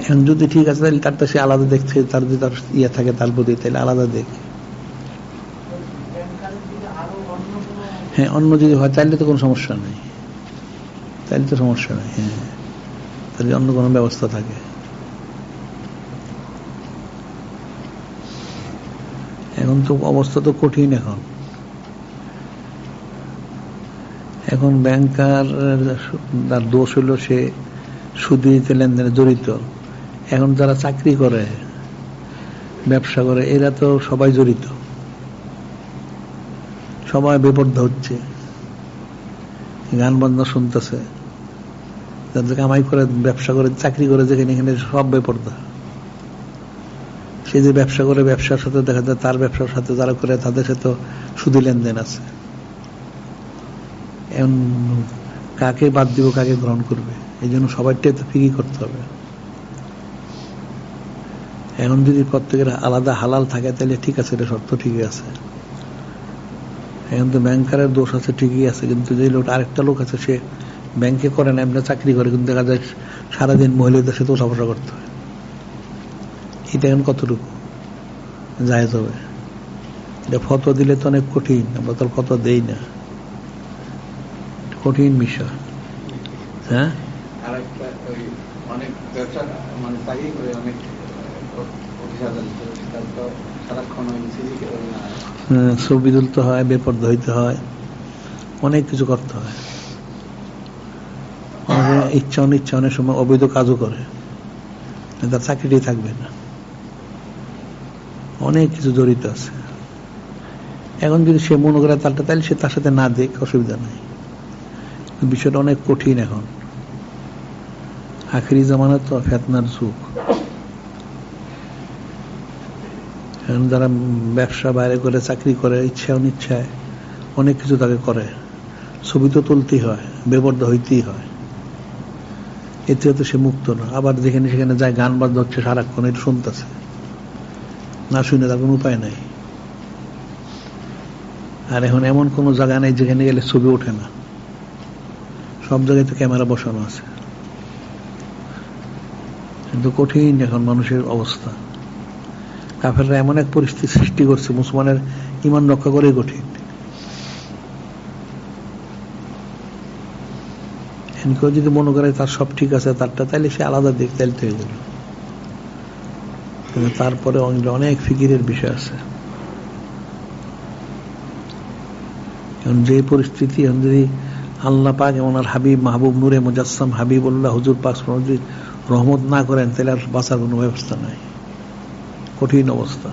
এখন যদি ঠিক আছে, তাহলে তারটা সে আলাদা দেখছে, তার যদি তার ইয়ে থাকে, তার প্রতি তাহলে আলাদা দেখে। হ্যাঁ অন্য যদি হয়, তাহলে তো কোনো সমস্যা নেই। তাহলে তো সমস্যা নেই হ্যাঁ। তাহলে অন্য কোনো ব্যবস্থা থাকে। এখন তো অবস্থা তো কঠিন এখন। এখন ব্যাংকার তার দোষ হলো সে সুদিতে লেনদেনে জড়িত। এখন যারা চাকরি করে, ব্যবসা করে, এরা তো সবাই জড়িত। সবাই বেপর্দ হচ্ছে। গান বাজনা শুনতেছে। যাদের কামাই করে, ব্যবসা করে, চাকরি করে যেখানে এখানে সব বেপর্দা সে যে ব্যবসা করে, ব্যবসার সাথে দেখা যায় তার ব্যবসার সাথে যারা করে, তাদের সাথে সুদি লেনদেন আছে। এখন কাকে বাদ দিব, কাকে গ্রহণ করবে? এই জন্য সবাইটাই তো ফিরি করতে হবে। এখন যদি প্রত্যেকের আলাদা হালাল থাকে, তাহলে ঠিক আছে, এটা শর্ত ঠিকই আছে। এখন তো ব্যাংকারের দোষ আছে, ঠিকই আছে, কিন্তু যে লোক, আরেকটা লোক আছে, সে ব্যাংকে করে না, এমনি চাকরি করে, কিন্তু দেখা যায় সারাদিন মহিলাদের সাথে ওঠাফসা করতে হয়। এটা এখন কতটুকু? যায় তবে এটা ফটো দিলে তো অনেক কঠিন, আমরা তো ফটো দেই না। কঠিন বিষয়। হ্যাঁ? অনেক মানে করে অনেক ছবি তুলতে হয় হয়, অনেক কিছু করতে হয়। ইচ্ছা, অনিচ্ছা, অনেক সময় অবৈধ কাজও করে তার থাকবে না। অনেক কিছু জড়িত আছে। এখন যদি সে মনে করে তারটা তাহলে সে তার সাথে না দেখ অসুবিধা নাই। বিষয়টা অনেক কঠিন এখন। আখেরি জামানা তো ফেতনার যুগ এখন যারা ব্যবসা বাইরে করে, চাকরি করে ইচ্ছা অনিচ্ছায়, অনেক কিছু তাকে করে। ছবি তো তুলতেই হয় বেবর্দ হইতেই হয়। এতে তো সে মুক্ত না। আবার যেখানে সেখানে যায়, গান বাদ্য হচ্ছে সারাক্ষণ, এটা শুনতেছে। না শুনে তার কোনো উপায় নাই। আর এখন এমন কোনো জায়গা নেই যেখানে গেলে ছবি ওঠে না। সব জায়গায় তো ক্যামেরা বসানো আছে। কিন্তু কঠিন এখন মানুষের অবস্থা। কাফেররা এমন এক পরিস্থিতি সৃষ্টি করছে, মুসলমানের ইমান রক্ষা করেই কঠিন। কেউ যদি মনে করে তার সব ঠিক আছে, তারটা তাইলে সে আলাদা দিক তাইলে হয়ে গেল কিন্তু তারপরে অনেক ফিকিরের বিষয় আছে। যে পরিস্থিতি, এখন যদি আল্লাহ পাক এবং আর হাবিব মাহবুব নূরে মুজাসম হাবিবুল্লাহ হুজুর পাক যদি রহমত না করেন তাহলে আর বাঁচার কোনো ব্যবস্থা নাই। কঠিন অবস্থা।